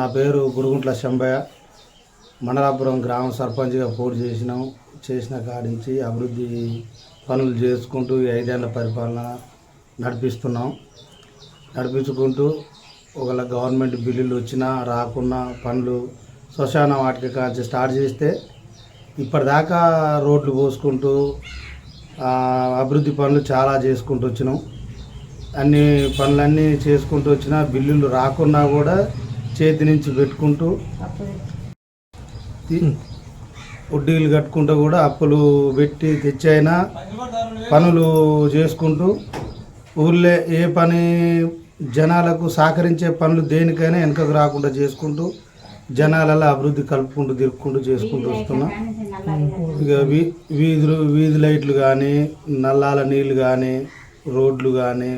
నా పేరు గురుగుంట్ల శంభయ్య. మండలాపురం గ్రామ సర్పంచ్గా పోటీ చేసినాం. చేసిన కాడి నుంచి అభివృద్ధి పనులు చేసుకుంటూ ఐదేళ్ళ పరిపాలన నడిపిస్తున్నాం. నడిపించుకుంటూ ఒకవేళ గవర్నమెంట్ బిల్లులు వచ్చినా రాకున్నా పనులు శ్మశాన వాటికి కాంచి స్టార్ట్ చేస్తే ఇప్పటిదాకా రోడ్లు పోసుకుంటూ అభివృద్ధి పనులు చాలా చేసుకుంటూ వచ్చినాం. అన్ని పనులన్నీ చేసుకుంటూ వచ్చినా బిల్లులు రాకున్నా కూడా చేతి నుంచి పెట్టుకుంటూ వడ్డీలు కట్టుకుంటూ కూడా అప్పులు పెట్టి తెచ్చైనా పనులు చేసుకుంటూ ఊళ్ళో ఏ పని జనాలకు సహకరించే పనులు దేనికైనా వెనకకు రాకుండా చేసుకుంటూ జనాలలో అభివృద్ధి కలుపుకుంటూ తిరుక్కుంటూ చేసుకుంటూ వస్తున్నాం. ఇక వీ వీధులు వీధి లైట్లు కానీ నల్లాల నీళ్ళు కానీ రోడ్లు కానీ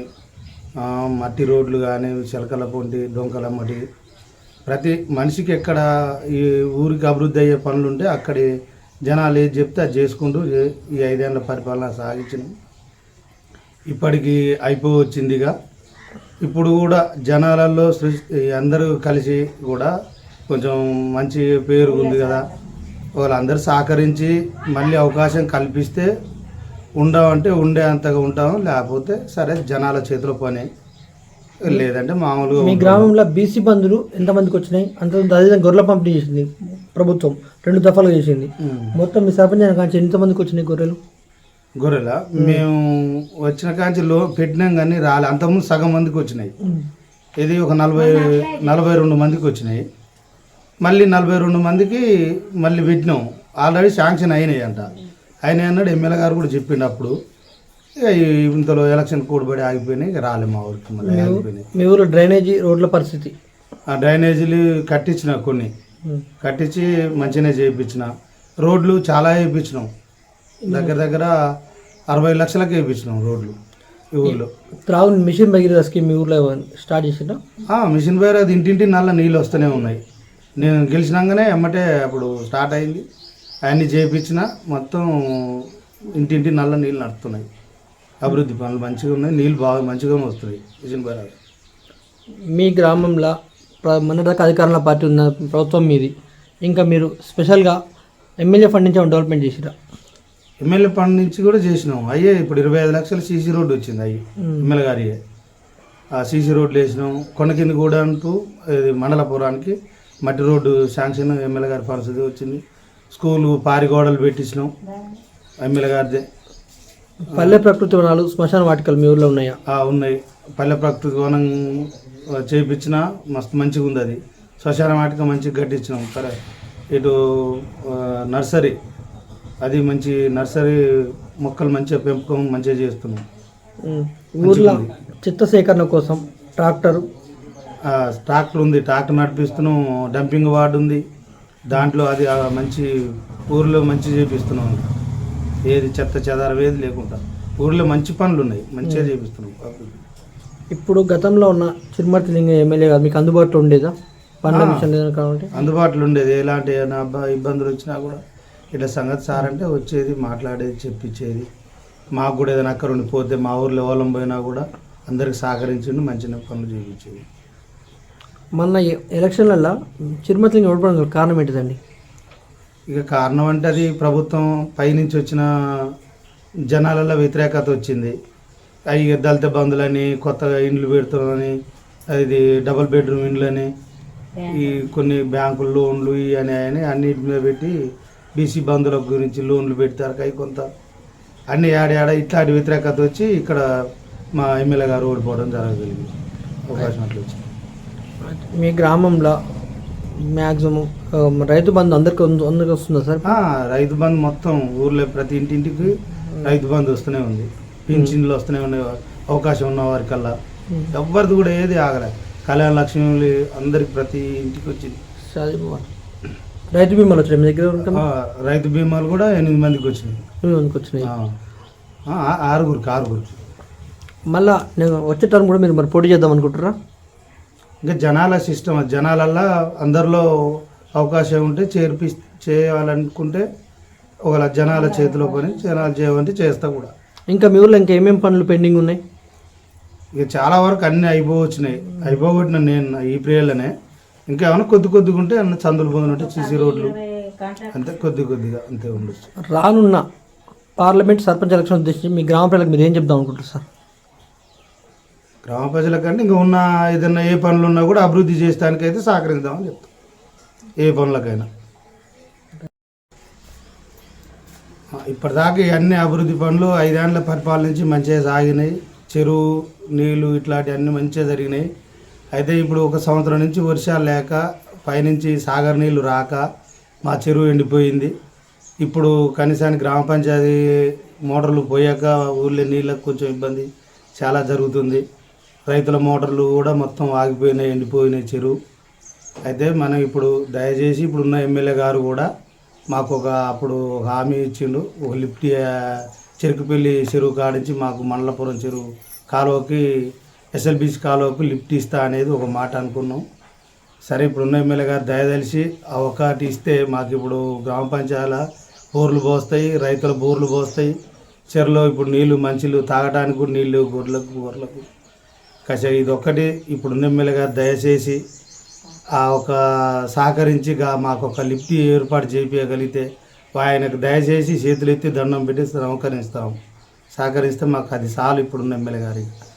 మట్టి రోడ్లు కానీ చిలకల పొంటి డొంకల మట్టి ప్రతి మనిషికి ఎక్కడ ఈ ఊరికి అభివృద్ధి అయ్యే పనులు ఉంటే అక్కడి జనాలు ఏది చెప్తే అది చేసుకుంటూ ఈ ఐదేళ్ళ పరిపాలన సాగించింది ఇప్పటికి అయిపోవచ్చిందిగా. ఇప్పుడు కూడా జనాలలో సృష్టి అందరూ కలిసి కూడా కొంచెం మంచి పేరు ఉంది కదా. వాళ్ళందరూ సహకరించి మళ్ళీ అవకాశం కల్పిస్తే ఉండమంటే ఉండే అంతగా ఉంటాం. లేకపోతే సరే జనాల చేతిలో పని. లేదంటే మామూలుగా మీ. గ్రామంలో బీసీ బంధులు ఎంతమందికి వచ్చినాయి? అంత అదేవిధంగా గొర్రెల పంపిణీ చేసింది ప్రభుత్వం. రెండు దఫాలు చేసింది. మొత్తం మీ సర్పంచ్ కాంచి ఎంతమందికి వచ్చినాయి గొర్రెలు? గొర్రెల? మేము. వచ్చిన కాంచి లో పెట్టినాం కానీ రాలే. అంతకుముందు సగం మందికి వచ్చినాయి. ఇది ఒక నలభై నలభై రెండు మందికి వచ్చినాయి. మళ్ళీ నలభై రెండు మందికి మళ్ళీ పెట్టినాం. ఆల్రెడీ శాంక్షన్ అయినాయి అంట ఆయన అన్నాడు ఎమ్మెల్యే గారు కూడా చెప్పిండు అప్పుడు. ఇక ఇంతలో ఎలక్షన్ కూడబడి ఆగిపోయినాయి ఇక రాలే మా ఊరికి మళ్ళీ ఆగిపోయినాయి. మీ ఊరు డ్రైనేజీ రోడ్ల పరిస్థితి? ఆ డ్రైనేజీలు కట్టించిన కొన్ని. కట్టించి మంచిగానే చేయించిన. రోడ్లు చాలా వేయించినాం. దగ్గర దగ్గర అరవై లక్షలకి వేయించినాం రోడ్లు ఈ ఊర్లో. త్రాగు మిషన్ భగీరథ స్కీమ్ మీ ఊర్లో స్టార్ట్ చేసిందా? ఆ, మిషన్ అది ఇంటింటి నల్ల నీళ్ళు వస్తూనే ఉన్నాయి. నేను గెలిచినాకనే ఎమ్మటే అప్పుడు స్టార్ట్ అయింది. అవన్నీ చేయించిన మొత్తం ఇంటింటి నల్ల నీళ్ళు నడుస్తున్నాయి. అభివృద్ధి పనులు మంచిగా ఉన్నాయి నీళ్ళు బాగా మంచిగానే వస్తున్నాయి మిషన్ పేరు మీ గ్రామంలో ప్ర- మొన్నటిదాకా అధికారంలో పార్టీ ఉన్న ప్రభుత్వం మీది. ఇంకా మీరు స్పెషల్గా ఎమ్మెల్యే ఫండ్ నుంచి డెవలప్మెంట్ చేసిరా? ఎమ్మెల్యే ఫండ్ నుంచి కూడా చేసినాం. అయ్యే ఇప్పుడు ఇరవై ఐదు లక్షలు సీసీ రోడ్డు వచ్చింది అయ్యి ఎమ్మెల్యే గారి. ఆ సీసీ రోడ్లు వేసినాం. కొండ కింద కూడా అంటూ ఇది మండలపురానికి మట్టి రోడ్డు శాంక్షన్ ఎమ్మెల్యే గారి పరిస్థితి వచ్చింది. స్కూలు పారిగోడలు పెట్టించినాం ఎమ్మెల్యే గారిదే. పల్లె ప్రకృతి వనాలు శ్మశాన వాటికలు మీ ఊర్లో ఉన్నాయా? ఆ, ఉన్నాయి. పల్లె ప్రకృతి వనం చేయించిన మస్తు మంచిగా ఉంది అది. శ్మశాన వాటిక మంచిగా కట్టించినాం. సరే. ఇటు నర్సరీ. అది మంచి నర్సరీ మొక్కలు మంచిగా పెంపకం మంచిగా చేస్తున్నాం. ఊర్లో చెత్త సేకరణ కోసం ట్రాక్టర్? ట్రాక్టర్ ఉంది. ట్రాక్టర్ నడిపిస్తున్నాం. డంపింగ్ వార్డు ఉంది. దాంట్లో అది మంచి ఊర్లో మంచి చేపిస్తున్నాం. ఏది చెత్త చెదారం ఏది లేకుండా. ఊర్లో మంచి పనులు ఉన్నాయి. మంచిగా చేపిస్తున్నాం. ఇప్పుడు గతంలో ఉన్న చిరుమర్తి లింగ ఎమ్మెల్యే గారు మీకు అందుబాటులో ఉండేదా? పనుల. విషయం కావాలంటే? అందుబాటులో ఉండేది. ఎలాంటి ఇబ్బందులు వచ్చినా కూడా ఇట్లా సంగతి సార్ అంటే వచ్చేది మాట్లాడేది చెప్పించేది మాకు కూడా ఏదైనా అక్కడ ఉండి పోతే మా ఊర్లో ఓలం పోయినా కూడా అందరికి సహకరించిండు మంచిగా పనులు చేయించేది మొన్న ఎలక్షన్లలో చిరుమతి ఓడిపోవడం కారణం ఏంటిదండి? ఇక కారణం అంటే అది ప్రభుత్వం పైనుంచి వచ్చిన జనాలలో వ్యతిరేకత వచ్చింది. అవి దళిత బంధులని కొత్తగా ఇండ్లు పెడుతున్నామని ఇది డబుల్ బెడ్రూమ్ ఇండ్లని ఈ కొన్ని బ్యాంకులు లోన్లు ఇవి అని అని అన్నిటి మీద పెట్టి బీసీ బంధువుల గురించి లోన్లు పెడతారు అవి కొంత. అన్ని ఆడ ఆడ ఇట్లాంటి వ్యతిరేకత వచ్చి ఇక్కడ మా ఎమ్మెల్యే గారు ఓడిపోవడం జరగగలిగింది. అవకాశం అట్లా వచ్చింది. మీ గ్రామంలో మ్యాక్సిమం రైతు బంధు అందరికి అందరికి వస్తుందా సార్? రైతు బంధు మొత్తం ఊర్లో ప్రతి ఇంటింటికి రైతు బంధు వస్తూనే ఉంది. పింఛన్లు వస్తూనే ఉన్నాయి అవకాశం ఉన్న వారికల్లా. ఎవ్వరిది కూడా ఏది ఆగలే. కళ్యాణ లక్ష్మి అందరికి ప్రతి ఇంటికి వచ్చింది. రైతు బీమాలు వచ్చినాయి మీ దగ్గర రైతు బీమాలు కూడా ఎనిమిది మందికి వచ్చినాయి. మందికి వచ్చినాయి. ఆరుగురికి ఆరుగురికి. మళ్ళా నేను వచ్చే టర్మ్ కూడా మీరు మరి పోటీ చేద్దాం అనుకుంటారా ఇంకా జనాల సిస్టమ్ జనాలల్లో అందరిలో అవకాశం ఉంటే చేర్పి చేయాలనుకుంటే ఒక జనాల చేతిలో పని జనాలు చేయమంటే చేస్తా కూడా. ఇంకా మీ ఊర్లో ఇంకా ఏమేమి పనులు పెండింగ్ ఉన్నాయి? ఇక చాలా వరకు అన్నీ అయిపోవచ్చినాయి. అయిపోగొట్టిన నేను ఈ ప్రియులనే ఇంకేమైనా కొద్ది కొద్దిగా ఉంటే అన్న చందులు పొందిన ఉంటే సీసీ రోడ్లు. అంతే కొద్ది కొద్దిగా అంతే ఉండొచ్చు. రానున్న పార్లమెంట్ సర్పంచ్ ఎలక్షన్ ఉద్దేశించి మీ గ్రామ ప్రజలకు మీరు ఏం చెప్దాం అనుకుంటారు సార్? గ్రామ ప్రజలకంటే ఇంకా ఉన్న ఏదైనా ఏ పనులు ఉన్నా కూడా అభివృద్ధి చేయడానికి అయితే సహకరిద్దామని చెప్తాం. ఏ పనులకైనా. ఇప్పటిదాకా అన్ని అభివృద్ధి పనులు ఐదేళ్ళ పరిపాలన మంచిగా సాగినాయి. చెరువు నీళ్ళు ఇట్లాంటి అన్ని మంచిగా జరిగినాయి. అయితే ఇప్పుడు ఒక సంవత్సరం నుంచి వర్షాలు లేక పైనుంచి సాగర్ నీళ్ళు రాక మా చెరువు ఎండిపోయింది. ఇప్పుడు కనీసానికి గ్రామ పంచాయతీ మోటార్లు పోయాక ఊళ్ళో నీళ్ళకు కొంచెం ఇబ్బంది చాలా జరుగుతుంది. రైతుల మోటార్లు కూడా మొత్తం ఆగిపోయినాయి ఎండిపోయినాయి చెరువు. అయితే మనం ఇప్పుడు దయచేసి ఇప్పుడున్న ఎమ్మెల్యే గారు కూడా మాకు ఒక అప్పుడు ఒక హామీ ఇచ్చిండు. ఒక లిఫ్ట్ చెరుకుపల్లి చెరువు కాడించి మాకు మండలపురం చెరువు కాలువకి ఎస్ఎల్బిసి కాలువకి లిఫ్ట్ ఇస్తా అనేది ఒక మాట అనుకున్నాం. సరే ఇప్పుడున్న ఎమ్మెల్యే గారు దయదలిసి ఒకటి ఇస్తే మాకు ఇప్పుడు గ్రామ పంచాయతీల బోర్లు పోస్తాయి రైతుల బోర్లు పోస్తాయి. చెరువులో ఇప్పుడు నీళ్ళు మంచిలు తాగడానికి కూడా నీళ్ళు గొర్రెలకు గొర్రెలకు. కాసేపు ఇది ఒక్కటి ఇప్పుడు ఎమ్మెల్యే గారు దయచేసి ఆ ఒక సహకరించి మాకు ఒక లిఫ్ట్ ఏర్పాటు చేయించగలిగితే ఆయనకు దయచేసి చేతులు ఎత్తి దండం పెట్టి నమస్కరిస్తాం సహకరిస్తే మాకు అది చాలు ఇప్పుడున్న ఎమ్మెల్యే గారికి